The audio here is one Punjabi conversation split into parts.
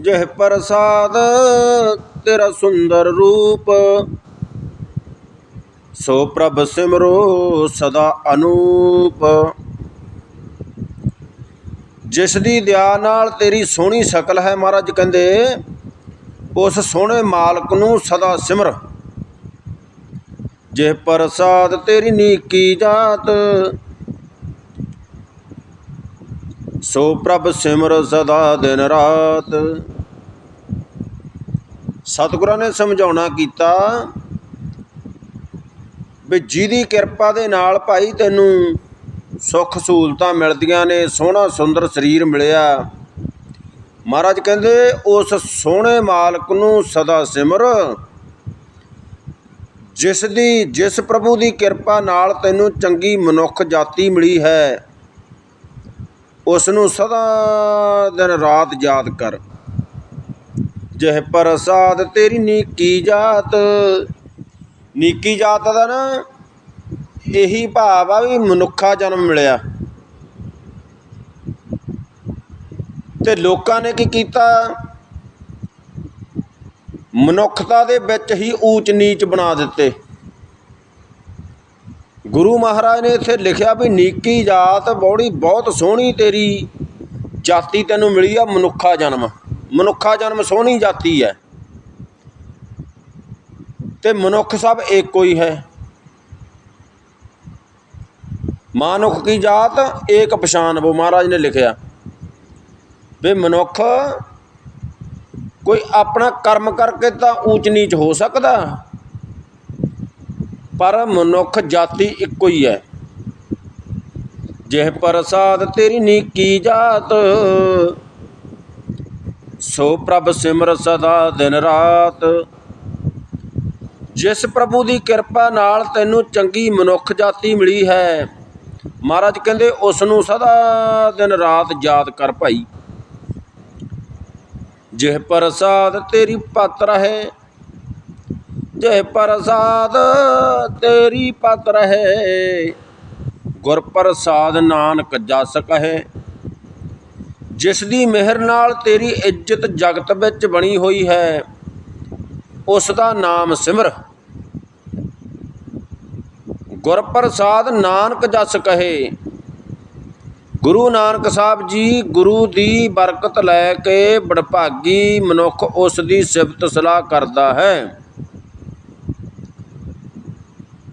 ਜਿਹ ਪ੍ਰਸਾਦ, ਤੇਰਾ ਸੁੰਦਰ ਰੂਪ। ਸੋ ਪ੍ਰਭ ਸਿਮਰੋ ਸਦਾ ਅਨੂਪ। ਜਿਸ ਦੀ ਦਇਆ ਨਾਲ ਤੇਰੀ ਸੋਹਣੀ ਸ਼ਕਲ ਹੈ ਮਹਾਰਾਜ ਕਹਿੰਦੇ, ਉਸ ਸੋਹਣੇ ਮਾਲਕ ਨੂੰ ਸਦਾ ਸਿਮਰ। ਜੇ ਪ੍ਰਸਾਦ, ਤੇਰੀ ਨੀਕੀ ਜਾਤ ਸੋ ਪ੍ਰਭ ਸਿਮਰ ਸਦਾ ਦਿਨ ਰਾਤ। ਸਤਿਗੁਰਾਂ ਨੇ ਸਮਝਾਉਣਾ ਕੀਤਾ ਵੀ ਜਿਹਦੀ ਕਿਰਪਾ ਦੇ ਨਾਲ ਭਾਈ ਤੈਨੂੰ ਸੁੱਖ ਸਹੂਲਤਾਂ ਮਿਲਦੀਆਂ ਨੇ, ਸੋਹਣਾ ਸੁੰਦਰ ਸਰੀਰ ਮਿਲਿਆ। ਮਹਾਰਾਜ ਕਹਿੰਦੇ, ਉਸ ਸੋਹਣੇ ਮਾਲਕ ਨੂੰ ਸਦਾ ਸਿਮਰ। ਜਿਸ ਦੀ ਜਿਸ ਪ੍ਰਭੂ ਦੀ ਕਿਰਪਾ ਨਾਲ ਤੈਨੂੰ ਚੰਗੀ ਮਨੁੱਖ ਜਾਤੀ ਮਿਲੀ ਹੈ ਉਸ ਨੂੰ ਸਦਾ ਦਿਨ ਰਾਤ ਯਾਦ ਕਰ। ਜਿਹ ਪ੍ਰਸਾਦ ਤੇਰੀ ਨੀਕੀ ਜਾਤ ਨੀਕੀ ਜਾਤ ਦਾ ਨਾ ਇਹੀ ਭਾਵ ਆ ਵੀ ਮਨੁੱਖਾ ਜਨਮ ਮਿਲਿਆ। ਤੇ ਲੋਕਾਂ ਨੇ ਕੀ ਕੀਤਾ? ਮਨੁੱਖਤਾ ਦੇ ਵਿੱਚ ਹੀ ਊਚ ਨੀਚ ਬਣਾ ਦਿੱਤੇ। ਗੁਰੂ ਮਹਾਰਾਜ ਨੇ ਇੱਥੇ ਲਿਖਿਆ ਵੀ ਨੀਕੀ ਜਾਤ ਬੌੜੀ ਬਹੁਤ ਸੋਹਣੀ ਤੇਰੀ, ਜਾਤੀ ਤੈਨੂੰ ਮਿਲੀ ਆ ਮਨੁੱਖਾ ਜਨਮ। ਮਨੁੱਖਾ ਜਨਮ ਸੋਹਣੀ ਜਾਤੀ ਹੈ। ਤੇ ਮਨੁੱਖ ਸਭ ਇੱਕੋ ਹੀ ਹੈ। ਮਾਨੁਖ ਕੀ ਜਾਤ? ਏਕ ਪਛਾਨ। ਉਹ ਮਹਾਰਾਜ ਨੇ ਲਿਖਿਆ ਵੀ ਮਨੁੱਖ ਕੋਈ ਆਪਣਾ ਕਰਮ ਕਰਕੇ ਤਾਂ ਊਚ ਨੀਚ ਹੋ ਸਕਦਾ। ਪਰ ਮਨੁੱਖ ਜਾਤੀ ਇੱਕੋ ਹੀ ਹੈ। ਜਿਹ ਪ੍ਰਸਾਦ ਤੇਰੀ ਨੀਕੀ ਜਾਤ, ਸੋ ਪ੍ਰਭ ਸਿਮਰ ਸਦਾ ਦਿਨ ਰਾਤ। ਜਿਸ ਪ੍ਰਭੂ ਦੀ ਕਿਰਪਾ ਨਾਲ ਤੈਨੂੰ ਚੰਗੀ ਮਨੁੱਖ ਜਾਤੀ ਮਿਲੀ ਹੈ, ਮਹਾਰਾਜ ਕਹਿੰਦੇ ਉਸ ਨੂੰ ਸਦਾ ਦਿਨ ਰਾਤ ਯਾਦ ਕਰ ਭਾਈ। ਜਿਹ ਪ੍ਰਸਾਦ ਤੇਰੀ ਪਤ ਰਹੇ ਜਿਹ ਪ੍ਰਸਾਦ, ਤੇਰੀ ਪਤ ਰਹੇ। ਗੁਰ ਪ੍ਰਸਾਦ ਨਾਨਕ ਜਸ ਕਹੇ। ਜਿਸ ਦੀ ਮਿਹਰ ਨਾਲ ਤੇਰੀ ਇੱਜ਼ਤ ਜਗਤ ਵਿੱਚ ਬਣੀ ਹੋਈ ਹੈ, ਉਸ ਦਾ ਨਾਮ ਸਿਮਰ। ਗੁਰ ਪ੍ਰਸਾਦ ਨਾਨਕ ਜਸ ਕਹੇ। ਗੁਰੂ ਨਾਨਕ ਸਾਹਿਬ ਜੀ, ਗੁਰੂ ਦੀ ਬਰਕਤ ਲੈ ਕੇ ਬੜਭਾਗੀ ਮਨੁੱਖ ਉਸ ਦੀ ਸਿਫਤ ਸਲਾਹ ਕਰਦਾ ਹੈ।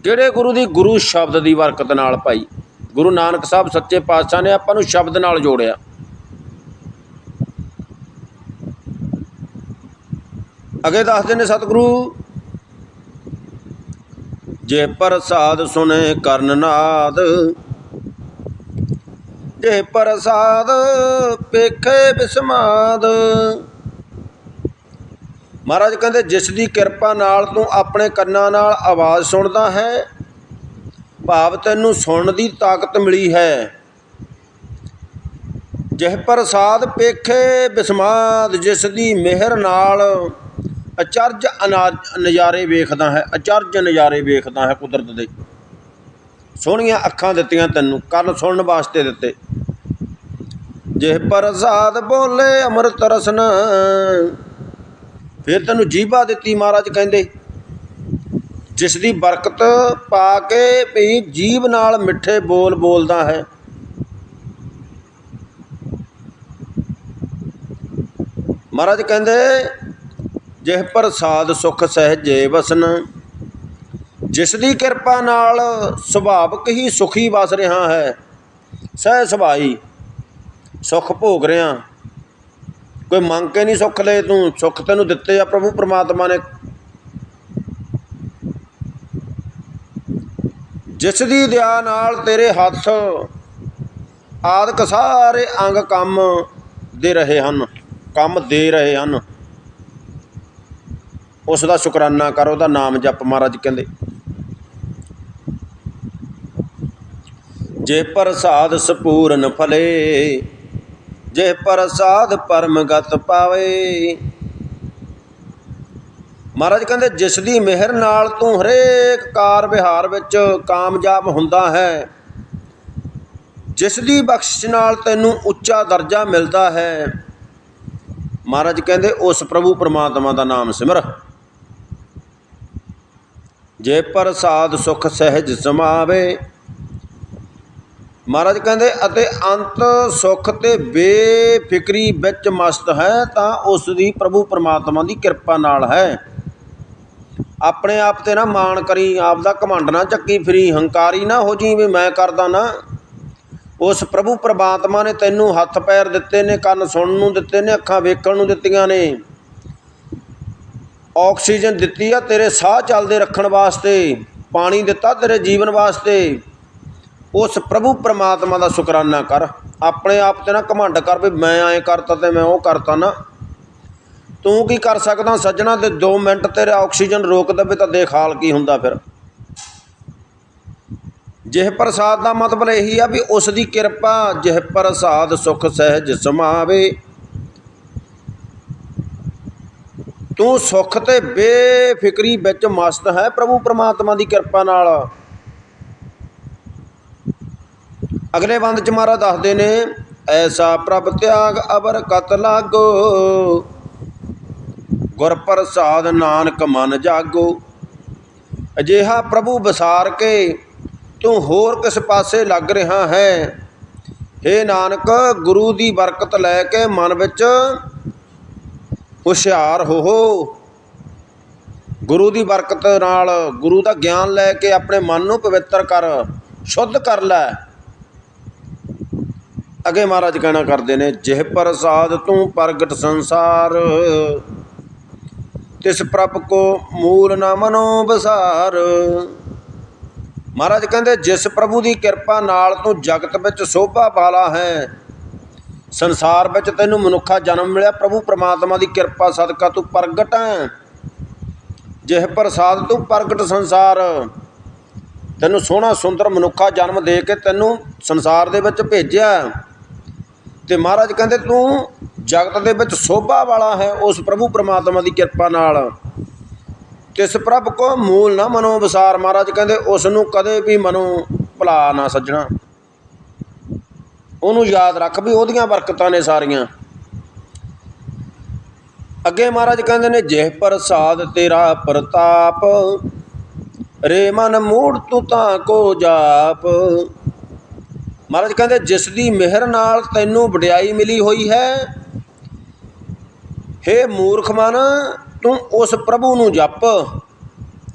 ਕਿਹੜੇ ਗੁਰੂ ਦੀ ਗੁਰੂ ਸ਼ਬਦ ਦੀ ਬਰਕਤ ਨਾਲ ਭਾਈ, ਗੁਰੂ ਨਾਨਕ ਸਾਹਿਬ ਸੱਚੇ ਪਾਤਸ਼ਾਹ ਨੇ ਆਪਾਂ ਨੂੰ ਸ਼ਬਦ ਨਾਲ ਜੋੜਿਆ। ਅਗੇ ਦੱਸਦੇ ਨੇ ਸਤਿਗੁਰੂ, ਜੇ ਪ੍ਰਸਾਦ ਸੁਨੇ ਕਰਨ ਜੇ ਪ੍ਰਸਾਦ ਪੇਖੇ ਬਿਸਮਾਦ ਮਹਾਰਾਜ ਕਹਿੰਦੇ, ਜਿਸ ਦੀ ਕਿਰਪਾ ਨਾਲ ਤੂੰ ਆਪਣੇ ਕੰਨਾਂ ਨਾਲ ਆਵਾਜ਼ ਸੁਣਦਾ ਹੈ, ਭਾਵ ਤੈਨੂੰ ਸੁਣਨ ਦੀ ਤਾਕਤ ਮਿਲੀ ਹੈ। ਜਿਹ ਪ੍ਰਸਾਦ ਪੇਖੇ ਬਿਸਮਾਦ, ਜਿਸ ਦੀ ਮਿਹਰ ਨਾਲ ਅਚਰਜ ਅਨਾ- ਨਜ਼ਾਰੇ ਵੇਖਦਾ ਹੈ, ਅਚਰਜ ਨਜ਼ਾਰੇ ਵੇਖਦਾ ਹੈ ਕੁਦਰਤ ਦੇ। ਸੋਹਣੀਆਂ ਅੱਖਾਂ ਦਿੱਤੀਆਂ ਤੈਨੂੰ, ਕੰਨ ਸੁਣਨ ਵਾਸਤੇ ਦਿੱਤੇ। ਜੇ ਪ੍ਰਸਾਦ ਬੋਲੇ, ਅੰਮ੍ਰਿਤ ਰਸਨ ਫਿਰ ਤੈਨੂੰ ਜੀਬਾ ਦਿੱਤੀ ਮਹਾਰਾਜ ਕਹਿੰਦੇ। ਜਿਸ ਦੀ ਬਰਕਤ ਪਾ ਕੇ ਵੀ ਜੀਭ ਨਾਲ ਮਿੱਠੇ ਬੋਲ ਬੋਲਦਾ ਹੈ। ਮਹਾਰਾਜ ਕਹਿੰਦੇ, ਜਿਹ ਪ੍ਰਸਾਦ ਸੁਖ ਸਹਿਜੇ ਵਸਨ ਜਿਸ ਦੀ ਕਿਰਪਾ ਨਾਲ ਸੁਭਾਵਕ ਹੀ ਸੁਖੀ ਵਸ ਰਿਹਾ ਹੈ, ਸਹਿ ਸੁਭਾਈ ਸੁਖ ਭੋਗ ਰਿਹਾ ਕੋਈ ਮੰਗ ਕੇ ਨਹੀਂ ਸੁੱਖ ਲਏ ਤੂੰ? ਸੁੱਖ ਤੈਨੂੰ ਦਿੱਤੇ ਆ ਪ੍ਰਭੂ, ਪਰਮਾਤਮਾ ਨੇ। ਜਿਸ ਦੀ ਦਇਆ ਨਾਲ ਤੇਰੇ ਹੱਥ ਆਦਿਕ ਸਾਰੇ ਅੰਗ ਕੰਮ ਦੇ ਰਹੇ ਹਨ, ਕੰਮ ਦੇ ਰਹੇ ਹਨ। ਉਸ ਦਾ ਸ਼ੁਕਰਾਨਾ ਕਰ, ਉਹਦਾ ਨਾਮ ਜਪ ਮਹਾਰਾਜ ਕਹਿੰਦੇ। ਜੇ ਪ੍ਰਸਾਦ ਸਪੂਰਨ ਫਲੇ ਜੇ ਪ੍ਰਸਾਦ ਪਰਮਗਤ ਪਾਵੇ। ਮਹਾਰਾਜ ਕਹਿੰਦੇ, ਜਿਸ ਦੀ ਮਿਹਰ ਨਾਲ ਤੂੰ ਹਰੇਕ ਕਾਰ ਵਿਹਾਰ ਵਿੱਚ ਕਾਮਯਾਬ ਹੁੰਦਾ ਹੈ, ਜਿਸ ਦੀ ਬਖਸ਼ਿਸ਼ ਨਾਲ ਤੈਨੂੰ ਉੱਚਾ ਦਰਜਾ ਮਿਲਦਾ ਹੈ। ਮਹਾਰਾਜ ਕਹਿੰਦੇ, ਉਸ ਪ੍ਰਭੂ ਪਰਮਾਤਮਾ ਦਾ ਨਾਮ ਸਿਮਰ। ਜੇ ਪ੍ਰਸਾਦ ਸੁਖ ਸਹਿਜ ਸਮਾਵੇ ਮਹਾਰਾਜ ਕਹਿੰਦੇ, ਅਤੇ ਅੰਤ ਸੁਖ ਤੇ ਬੇਫਿਕਰੀ ਵਿੱਚ ਮਸਤ ਹੈ, ਤਾਂ ਉਸ ਦੀ ਪ੍ਰਭੂ ਪਰਮਾਤਮਾ ਦੀ ਕਿਰਪਾ ਨਾਲ ਹੈ। ਆਪਣੇ ਆਪ ਤੇ ਨਾ ਮਾਣ ਕਰੀ, ਆਪ ਦਾ ਘਮੰਡ ਨਾ ਚੱਕੀ ਫਰੀ, ਹੰਕਾਰੀ ਨਾ ਹੋ ਜੀ ਵੀ ਮੈਂ ਕਰਦਾ ਨਾ। ਉਸ ਪ੍ਰਭੂ ਪਰਮਾਤਮਾ ਨੇ ਤੈਨੂੰ ਹੱਥ ਪੈਰ ਦਿੱਤੇ ਨੇ, ਕੰਨ ਸੁਣਨ ਨੂੰ ਦਿੱਤੇ ਨੇ, ਅੱਖਾਂ ਵੇਖਣ ਨੂੰ ਦਿੱਤੀਆਂ ਨੇ। ਆਕਸੀਜਨ ਦਿੱਤੀ ਆ ਤੇਰੇ ਸਾਹ ਚੱਲਦੇ ਰੱਖਣ ਵਾਸਤੇ, ਪਾਣੀ ਦਿੱਤਾ ਤੇਰੇ ਜੀਵਨ ਵਾਸਤੇ। ਉਸ ਪ੍ਰਭੂ ਪਰਮਾਤਮਾ ਦਾ ਸ਼ੁਕਰਾਨਾ ਕਰ। ਆਪਣੇ ਆਪ ਤੇ ਨਾ ਘਮੰਡ ਕਰ ਵੀ ਮੈਂ ਐਂ ਕਰਤਾ ਤੇ ਮੈਂ ਉਹ ਕਰਤਾ ਨਾ। ਤੂੰ ਕੀ ਕਰ ਸਕਦਾ ਸੱਜਣਾ ਤੇ 2 ਮਿੰਟ ਤੇਰਾ ਆਕਸੀਜਨ ਰੋਕ ਦੇਵੇ ਤਾਂ ਦੇਖ ਹਾਲ ਕੀ ਹੁੰਦਾ ਫਿਰ। ਜਿਹ ਪ੍ਰਸਾਦ ਦਾ ਮਤਲਬ ਇਹੀ ਆ ਵੀ ਉਸ ਦੀ ਕਿਰਪਾ, ਜਿਹ ਪ੍ਰਸਾਦ ਸੁਖ ਸਹਿਜ ਸਮਾਵੇ। ਤੂੰ ਸੁਖ ਤੇ ਬੇਫਿਕਰੀ ਵਿੱਚ ਮਸਤ ਹੈ ਪ੍ਰਭੂ ਪਰਮਾਤਮਾ ਦੀ ਕਿਰਪਾ ਨਾਲ। ਅਗਲੇ ਬੰਦ ਚ ਮਹਾਰਾਜ ਦੱਸਦੇ ਨੇ, ਐਸਾ ਪ੍ਰਭ ਤਿਆਗ ਅਬਰ ਕਤ ਲਾਗੋ। ਗੁਰ ਪ੍ਰਸਾਦ ਨਾਨਕ ਮਨ ਜਾਗੋ। ਅਜਿਹਾ ਪ੍ਰਭੂ ਵਿਸਾਰ ਕੇ ਤੂੰ ਹੋਰ ਕਿਸ ਪਾਸੇ ਲੱਗ ਰਿਹਾ ਹੈ? ਏ ਨਾਨਕ, ਗੁਰੂ ਦੀ ਬਰਕਤ ਲੈ ਕੇ ਮਨ ਵਿੱਚ ਹੁਸ਼ਿਆਰ ਹੋ ਗੁਰੂ ਦੀ ਬਰਕਤ ਨਾਲ ਗੁਰੂ ਦਾ ਗਿਆਨ ਲੈ ਕੇ ਆਪਣੇ ਮਨ ਨੂੰ ਪਵਿੱਤਰ ਕਰ, ਸ਼ੁੱਧ ਕਰ ਲੈ। ਅਗੇ ਮਹਾਰਾਜ ਕਹਿਣਾ ਕਰਦੇ ਨੇ, ਜਿਹ ਪ੍ਰਸਾਦ ਤੂੰ ਪ੍ਰਗਟ ਸੰਸਾਰ। ਤਿਸ ਪ੍ਰਭ ਕੋ ਮੂਲ ਨਾ ਮਨੋ ਬਸਾਰ। ਮਹਾਰਾਜ ਕਹਿੰਦੇ, ਜਿਸ ਪ੍ਰਭੂ ਦੀ ਕਿਰਪਾ ਨਾਲ ਤੂੰ ਜਗਤ ਵਿੱਚ ਸੋਭਾ ਪਾਲਾ ਹੈ, ਸੰਸਾਰ ਵਿੱਚ ਤੈਨੂੰ ਮਨੁੱਖਾ ਜਨਮ ਮਿਲਿਆ, ਪ੍ਰਭੂ ਪ੍ਰਮਾਤਮਾ ਦੀ ਕਿਰਪਾ ਸਦਕਾ ਤੂੰ ਪ੍ਰਗਟ ਹੈ। ਜਿਹ ਪ੍ਰਸਾਦ ਤੂੰ ਪ੍ਰਗਟ ਸੰਸਾਰ। ਤੈਨੂੰ ਸੋਹਣਾ ਸੁੰਦਰ ਮਨੁੱਖਾ ਜਨਮ ਦੇ ਕੇ ਤੈਨੂੰ ਸੰਸਾਰ ਦੇ ਵਿੱਚ ਭੇਜਿਆ। ਤੇ ਮਹਾਰਾਜ ਕਹਿੰਦੇ, ਤੂੰ ਜਗਤ ਦੇ ਵਿੱਚ ਸੋਭਾ ਵਾਲਾ ਹੈ, ਉਸ ਪ੍ਰਭੂ ਪ੍ਰਮਾਤਮਾ ਦੀ ਕਿਰਪਾ ਨਾਲ। ਤਿਸ ਪ੍ਰਭ ਕੋ ਮੂਲ ਨਾ ਮਨੋ ਵਿਸਾਰ। ਮਹਾਰਾਜ ਕਹਿੰਦੇ, ਉਸ ਨੂੰ ਕਦੇ ਵੀ ਮਨੋ ਭੁਲਾ ਨਾ ਸੱਜਣਾ। ਉਹਨੂੰ ਯਾਦ ਰੱਖ ਵੀ ਉਹਦੀਆਂ ਬਰਕਤਾਂ ਨੇ ਸਾਰੀਆਂ। ਅੱਗੇ ਮਹਾਰਾਜ ਕਹਿੰਦੇ ਨੇ, ਜਿਹ ਪ੍ਰਸਾਦ ਤੇਰਾ ਪ੍ਰਤਾਪ, ਰੇ ਮਨ ਮੂੜ ਤੂੰ ਤਾਂ ਕੋ ਜਾਪ। ਮਹਾਰਾਜ ਕਹਿੰਦੇ, ਜਿਸ ਦੀ ਮਿਹਰ ਨਾਲ ਤੈਨੂੰ ਵਡਿਆਈ ਮਿਲੀ ਹੋਈ ਹੈ, ਹੇ ਮੂਰਖ ਮਨ, ਤੂੰ ਉਸ ਪ੍ਰਭੂ ਨੂੰ ਜਪ।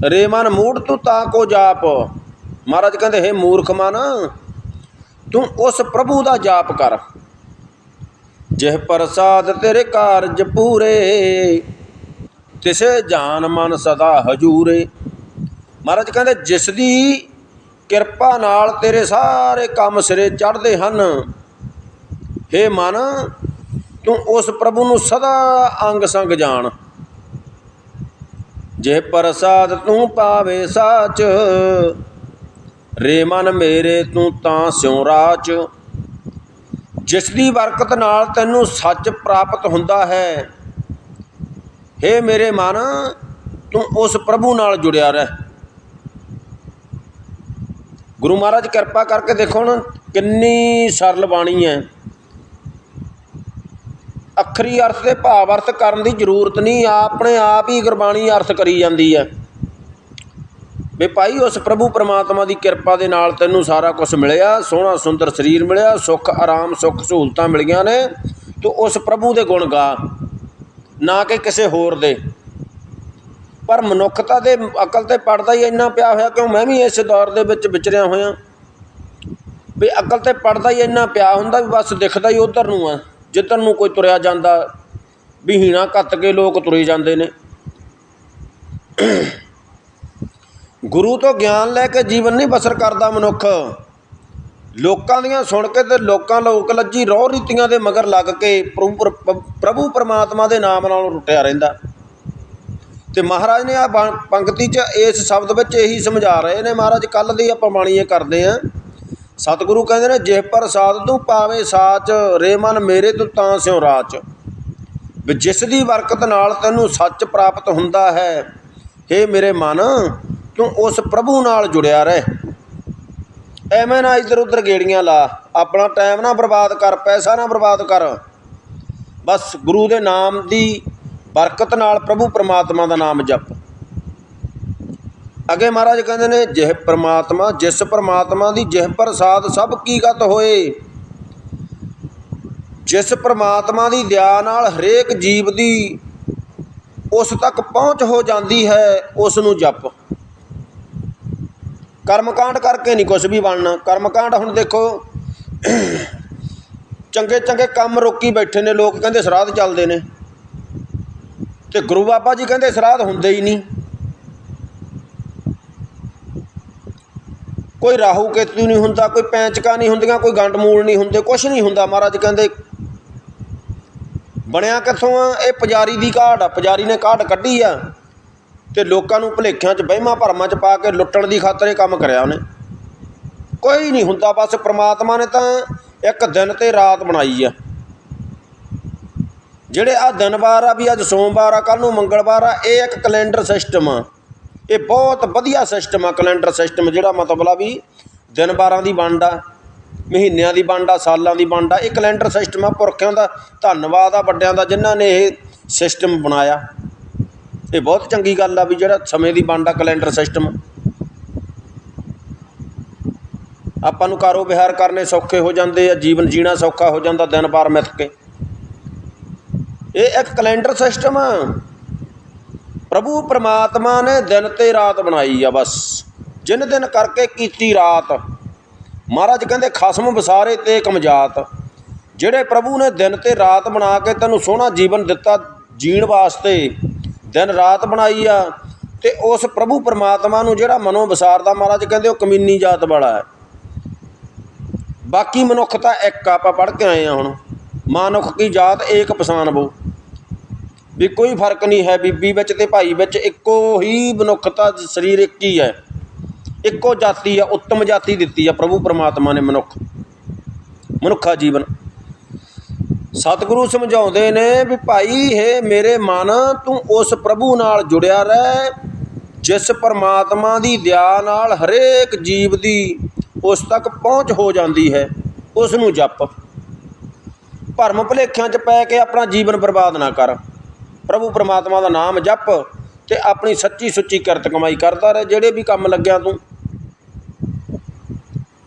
ਰੇ ਮਨ ਮੂੜ ਤੂੰ ਤਾਂ ਕੋ ਜਾਪ। ਮਹਾਰਾਜ ਕਹਿੰਦੇ, ਹੇ ਮੂਰਖ ਮਨ, ਤੂੰ ਉਸ ਪ੍ਰਭੂ ਦਾ ਜਾਪ ਕਰ। ਜਿਹ ਪ੍ਰਸਾਦ ਤੇਰੇ ਕਾਰਜ ਪੂਰੇ, ਤਿਸੇ ਜਾਨ ਮਨ ਸਦਾ ਹਜੂਰੇ। ਮਹਾਰਾਜ ਕਹਿੰਦੇ, ਜਿਸ ਦੀ ਕਿਰਪਾ ਨਾਲ ਤੇਰੇ ਸਾਰੇ ਕੰਮ ਸਿਰੇ ਚੜ੍ਹਦੇ ਹਨ। ਹੇ ਮਨ, ਤੂੰ ਉਸ ਪ੍ਰਭੂ ਨੂੰ ਸਦਾ ਅੰਗ ਸੰਗ ਜਾਣ। ਜੇ ਪ੍ਰਸਾਦ ਤੂੰ ਪਾਵੇ ਸਾਚ, ਰੇ ਮਨ ਮੇਰੇ ਤੂੰ ਤਾਂ ਸਿਉ ਰਾਚ। ਜਿਸ ਦੀ ਬਰਕਤ ਨਾਲ ਤੈਨੂੰ ਸੱਚ ਪ੍ਰਾਪਤ ਹੁੰਦਾ ਹੈ। ਹੇ ਮੇਰੇ ਮਨ, ਤੂੰ ਉਸ ਪ੍ਰਭੂ ਨਾਲ ਜੁੜਿਆ ਰਹਿ। ਗੁਰੂ ਮਹਾਰਾਜ ਕਿਰਪਾ ਕਰਕੇ ਦੇਖੋ ਹੁਣ ਕਿੰਨੀ ਸਰਲ ਬਾਣੀ ਹੈ। ਅੱਖਰੀ ਅਰਥ ਤੇ ਭਾਵ ਅਰਥ ਕਰਨ ਦੀ ਜ਼ਰੂਰਤ ਨਹੀਂ, ਆਪਣੇ ਆਪ ਹੀ ਗੁਰਬਾਣੀ ਅਰਥ ਕਰੀ ਜਾਂਦੀ ਹੈ। ਵੀ ਭਾਈ, ਉਸ ਪ੍ਰਭੂ ਪਰਮਾਤਮਾ ਦੀ ਕਿਰਪਾ ਦੇ ਨਾਲ ਤੈਨੂੰ ਸਾਰਾ ਕੁਝ ਮਿਲਿਆ, ਸੋਹਣਾ ਸੁੰਦਰ ਸਰੀਰ ਮਿਲਿਆ, ਸੁੱਖ, ਆਰਾਮ, ਸੁੱਖ ਸਹੂਲਤਾਂ ਮਿਲੀਆਂ ਨੇ, ਤੂੰ ਉਸ ਪ੍ਰਭੂ ਦੇ ਗੁਣ ਗਾ, ਨਾ ਕਿ ਕਿਸੇ ਹੋਰ ਦੇ। ਪਰ ਮਨੁੱਖਤਾ ਦੇ ਅਕਲ ਤੇ ਪੜਦਾ ਹੀ ਇੰਨਾ ਪਿਆ ਹੋਇਆ ਕਿਉਂ ਮੈਂ ਵੀ ਇਸ ਦੌਰ ਦੇ ਵਿੱਚ ਵਿਚਰਿਆ ਹੋਇਆ। ਵੀ ਅਕਲ ਤੇ ਪੜਦਾ ਹੀ ਇੰਨਾ ਪਿਆ ਹੁੰਦਾ ਵੀ ਬਸ ਦਿਖਦਾ ਹੀ ਉਧਰ ਨੂੰ ਆ, ਜਿੱਧਰ ਨੂੰ ਕੋਈ ਤੁਰਿਆ ਜਾਂਦਾ, ਵੀ ਹੀਣਾ ਕੱਤ ਕੇ ਲੋਕ ਤੁਰੇ ਜਾਂਦੇ ਨੇ। ਗੁਰੂ ਤੋਂ ਗਿਆਨ ਲੈ ਕੇ ਜੀਵਨ ਨਹੀਂ ਬਸਰ ਕਰਦਾ ਮਨੁੱਖ। ਲੋਕਾਂ ਦੀਆਂ ਸੁਣ ਕੇ ਤੇ ਲੋਕਾਂ ਲੋਕ ਲੱਜੀ ਰੋਹ ਰੀਤੀਆਂ ਦੇ ਮਗਰ ਲੱਗ ਕੇ ਪ੍ਰਭੂ ਪ੍ਰਭੂ ਪਰਮਾਤਮਾ ਦੇ ਨਾਮ ਨਾਲ ਰੁੱਟਿਆ ਰਹਿੰਦਾ। ਅਤੇ ਮਹਾਰਾਜ ਨੇ ਆਹ ਆ ਪੰਗਤੀ 'ਚ ਇਸ ਸ਼ਬਦ ਵਿੱਚ ਇਹੀ ਸਮਝਾ ਰਹੇ ਨੇ ਮਹਾਰਾਜ ਕੱਲ੍ਹ ਦੀ ਆਪਾਂ ਬਾਣੀ ਇਹ ਕਰਦੇ ਹਾਂ ਸਤਿਗੁਰੂ ਕਹਿੰਦੇ ਨੇ, ਜਿਹ ਪ੍ਰਸਾਦ ਤੂੰ ਪਾਵੇ ਸਾਚ, ਰੇ ਮਨ ਮੇਰੇ ਤੂੰ ਤਾਂ ਸਿਉ ਰਾਚ। ਵੀ ਜਿਸ ਦੀ ਬਰਕਤ ਨਾਲ ਤੈਨੂੰ ਸੱਚ ਪ੍ਰਾਪਤ ਹੁੰਦਾ ਹੈ ਏ ਮੇਰੇ ਮਨ, ਤੂੰ ਉਸ ਪ੍ਰਭੂ ਨਾਲ ਜੁੜਿਆ ਰਹਿ। ਐਵੇਂ ਨਾ ਇੱਧਰ ਉੱਧਰ ਗੇੜੀਆਂ ਲਾ, ਆਪਣਾ ਟਾਈਮ ਨਾ ਬਰਬਾਦ ਕਰ, ਪੈਸਾ ਨਾ ਬਰਬਾਦ ਕਰ। ਬਸ ਗੁਰੂ ਦੇ ਨਾਮ ਦੀ ਬਰਕਤ ਨਾਲ ਪ੍ਰਭੂ ਪਰਮਾਤਮਾ ਦਾ ਨਾਮ ਜਪ। ਅੱਗੇ ਮਹਾਰਾਜ ਕਹਿੰਦੇ ਨੇ, ਜਿਹ ਪਰਮਾਤਮਾ, ਜਿਸ ਪਰਮਾਤਮਾ ਦੀ ਜਿਹ ਪ੍ਰਸਾਦ ਸਭ ਕੀ ਗਤ ਹੋਏ। ਜਿਸ ਪਰਮਾਤਮਾ ਦੀ ਦਇਆ ਨਾਲ ਹਰੇਕ ਜੀਵ ਦੀ ਉਸ ਤੱਕ ਪਹੁੰਚ ਹੋ ਜਾਂਦੀ ਹੈ, ਉਸ ਨੂੰ ਜਪ। ਕਰਮਕਾਂਡ ਕਰਕੇ ਨਹੀਂ ਕੁਝ ਵੀ ਬਣਨਾ। ਕਰਮਕਾਂਡ ਹੁਣ ਦੇਖੋ ਚੰਗੇ ਚੰਗੇ ਕੰਮ ਰੋਕੀ ਬੈਠੇ ਨੇ, ਲੋਕ ਕਹਿੰਦੇ ਸਰਾਧ ਚੱਲਦੇ ਨੇ। ਤੇ ਗੁਰੂ ਬਾਬਾ ਜੀ ਕਹਿੰਦੇ ਸਰਾਧ ਹੁੰਦੇ ਹੀ ਨਹੀਂ। ਕੋਈ ਰਾਹੂ ਕੇਤੂ ਨਹੀਂ ਹੁੰਦਾ, ਕੋਈ ਪੈਂਚਕਾ ਨਹੀਂ ਹੁੰਦੀਆਂ, ਕੋਈ ਗੰਡ ਮੂਲ ਨਹੀਂ ਹੁੰਦੇ ਕੁਝ ਨਹੀਂ ਹੁੰਦਾ। ਮਹਾਰਾਜ ਕਹਿੰਦੇ, ਬਣਿਆ ਕਿੱਥੋਂ ਆ? ਇਹ ਪੁਜਾਰੀ ਦੀ ਕਾਢ ਆ, ਪੁਜਾਰੀ ਨੇ ਕਾਢ ਕੱਢੀ ਆ ਤੇ ਲੋਕਾਂ ਨੂੰ ਭੁਲੇਖਿਆਂ 'ਚ, ਵਹਿਮਾਂ ਭਰਮਾਂ 'ਚ ਪਾ ਕੇ ਲੁੱਟਣ ਦੀ ਖਾਤਰ ਇਹ ਕੰਮ ਕਰਿਆ ਉਹਨੇ। ਕੋਈ ਨਹੀਂ ਹੁੰਦਾ, ਬਸ ਪ੍ਰਮਾਤਮਾ ਨੇ ਤਾਂ ਇੱਕ ਦਿਨ ਤੇ ਰਾਤ ਬਣਾਈ ਆ। ਜਿਹੜੇ ਆ ਦਿਨ ਵਾਰ ਆ ਵੀ ਅੱਜ ਸੋਮਵਾਰ ਆ ਕੱਲ ਨੂੰ ਮੰਗਲਵਾਰ ਆ, ਇਹ ਇੱਕ ਕੈਲੰਡਰ ਸਿਸਟਮ ਆ। ਇਹ ਬਹੁਤ ਵਧੀਆ ਸਿਸਟਮ ਆ ਕੈਲੰਡਰ ਸਿਸਟਮ ਜਿਹੜਾ ਮਤਲਬ ਆ ਵੀ ਦਿਨ ਵਾਰਾਂ ਦੀ ਵੰਡ ਆ, ਮਹੀਨਿਆਂ ਦੀ ਵੰਡ ਆ, ਸਾਲਾਂ ਦੀ ਵੰਡ ਆ, ਇਹ ਕੈਲੰਡਰ ਸਿਸਟਮ ਆ। ਪੁਰਖਿਆਂ ਦਾ ਧੰਨਵਾਦ ਆ, ਵੱਡਿਆਂ ਦਾ, ਜਿਨ੍ਹਾਂ ਨੇ ਇਹ ਸਿਸਟਮ ਬਣਾਇਆ। ਇਹ ਬਹੁਤ ਚੰਗੀ ਗੱਲ ਆ ਵੀ ਜਿਹੜਾ ਸਮੇਂ ਦੀ ਵੰਡ ਆ ਕੈਲੰਡਰ ਸਿਸਟਮ ਆਪਾਂ ਨੂੰ ਕਾਰੋ ਵਿਹਾਰ ਕਰਨੇ ਸੌਖੇ ਹੋ ਜਾਂਦੇ ਆ, ਜੀਵਨ ਜੀਣਾ ਸੌਖਾ ਹੋ ਜਾਂਦਾ ਦਿਨ ਵਾਰ ਮਿੱਥ ਕੇ। ਇਹ ਇੱਕ ਕੈਲੰਡਰ ਸਿਸਟਮ ਆ। ਪ੍ਰਭੂ ਪ੍ਰਮਾਤਮਾ ਨੇ ਦਿਨ ਤੇ ਰਾਤ ਬਣਾਈ ਆ ਬਸ। ਜਿਨ ਦਿਨ ਕਰਕੇ ਕੀਤੀ ਰਾਤ। ਮਹਾਰਾਜ ਕਹਿੰਦੇ, ਖਸਮ ਵਸਾਰੇ ਤੇ ਕਮਜਾਤ। ਜਿਹੜੇ ਪ੍ਰਭੂ ਨੇ ਦਿਨ ਤੇ ਰਾਤ ਬਣਾ ਕੇ ਤੈਨੂੰ ਸੋਹਣਾ ਜੀਵਨ ਦਿੱਤਾ ਜੀਣ ਵਾਸਤੇ, ਦਿਨ ਰਾਤ ਬਣਾਈ ਆ, ਤੇ ਉਸ ਪ੍ਰਭੂ ਪਰਮਾਤਮਾ ਨੂੰ ਜਿਹੜਾ ਮਨੋਂ ਵਿਸਾਰਦਾ ਮਹਾਰਾਜ ਕਹਿੰਦੇ, ਉਹ ਕਮੀਨੀ ਜਾਤ ਵਾਲਾ ਹੈ। ਬਾਕੀ ਮਨੁੱਖ ਤਾਂ ਇੱਕ ਆਪਾਂ ਪੜ੍ਹ ਕੇ ਆਏ ਆ ਹੁਣ। ਮਾਨੁਖ ਕੀ ਜਾਤ ਏਕ ਪਛਾਨ ਬੋ। ਵੀ ਕੋਈ ਫ਼ਰਕ ਨਹੀਂ ਹੈ ਬੀਬੀ ਵਿੱਚ ਤੇ ਭਾਈ ਵਿੱਚ, ਇੱਕੋ ਹੀ ਮਨੁੱਖਤਾ ਸਰੀਰ ਇੱਕ ਹੀ ਹੈ। ਇੱਕੋ ਜਾਤੀ ਆ ਉੱਤਮ ਜਾਤੀ ਦਿੱਤੀ ਆ ਪ੍ਰਭੂ ਪਰਮਾਤਮਾ ਨੇ ਮਨੁੱਖ। ਮਨੁੱਖਾ ਜੀਵਨ। ਸਤਿਗੁਰੂ ਸਮਝਾਉਂਦੇ ਨੇ ਵੀ ਭਾਈ, ਹੈ ਮੇਰੇ ਮਨ, ਤੂੰ ਉਸ ਪ੍ਰਭੂ ਨਾਲ ਜੁੜਿਆ ਰਹਿ, ਜਿਸ ਪਰਮਾਤਮਾ ਦੀ ਦਇਆ ਨਾਲ ਹਰੇਕ ਜੀਵ ਦੀ ਉਸ ਤੱਕ ਪਹੁੰਚ ਹੋ ਜਾਂਦੀ ਹੈ ਉਸ ਨੂੰ ਜਪ। ਭਰਮ ਭੁਲੇਖਿਆਂ 'ਚ ਪੈ ਕੇ ਆਪਣਾ ਜੀਵਨ ਬਰਬਾਦ ਨਾ ਕਰ। ਪ੍ਰਭੂ ਪਰਮਾਤਮਾ ਦਾ ਨਾਮ ਜਪ ਤੇ ਆਪਣੀ ਸੱਚੀ ਸੁੱਚੀ ਕਿਰਤ ਕਮਾਈ ਕਰਦਾ ਰਹਿ, ਜਿਹੜੇ ਵੀ ਕੰਮ ਲੱਗਿਆ ਤੂੰ।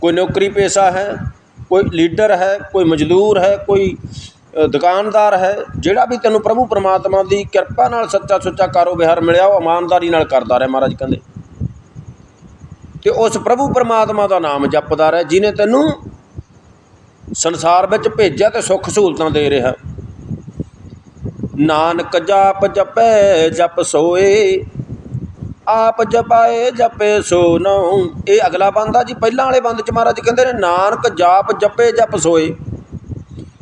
ਕੋਈ ਨੌਕਰੀ ਪੇਸ਼ਾ ਹੈ, ਕੋਈ ਲੀਡਰ ਹੈ, ਕੋਈ ਮਜ਼ਦੂਰ ਹੈ, ਕੋਈ ਦੁਕਾਨਦਾਰ ਹੈ, ਜਿਹੜਾ ਵੀ ਤੈਨੂੰ ਪ੍ਰਭੂ ਪਰਮਾਤਮਾ ਦੀ ਕਿਰਪਾ ਨਾਲ ਸੱਚਾ ਸੁੱਚਾ ਕਾਰੋ ਵਿਹਾਰ ਮਿਲਿਆ, ਉਹ ਇਮਾਨਦਾਰੀ ਨਾਲ ਕਰਦਾ ਰਹਿ ਮਹਾਰਾਜ ਕਹਿੰਦੇ। ਤੇ ਉਸ ਪ੍ਰਭੂ ਪਰਮਾਤਮਾ ਦਾ ਨਾਮ ਜਪਦਾ ਰਹਿ ਜਿਨੇ ਤੈਨੂੰ ਸੰਸਾਰ ਵਿੱਚ ਭੇਜਿਆ ਤੇ ਸੁੱਖ ਸਹੂਲਤਾਂ ਦੇ ਰਿਹਾ। ਨਾਨਕ ਜਾਪ ਜਪੈ, ਜਪ ਸੋਏ। ਆਪ ਜਪਾਏ, ਜਪੇ ਸੋ ਨਉ ਇਹ ਅਗਲਾ ਬੰਦਾ ਜੀ, ਪਹਿਲਾਂ ਵਾਲੇ ਬੰਦ ਚ ਮਹਾਰਾਜ ਕਹਿੰਦੇ ਨੇ, ਨਾਨਕ ਜਾਪ ਜਪੇ, ਜਪ ਸੋਏ।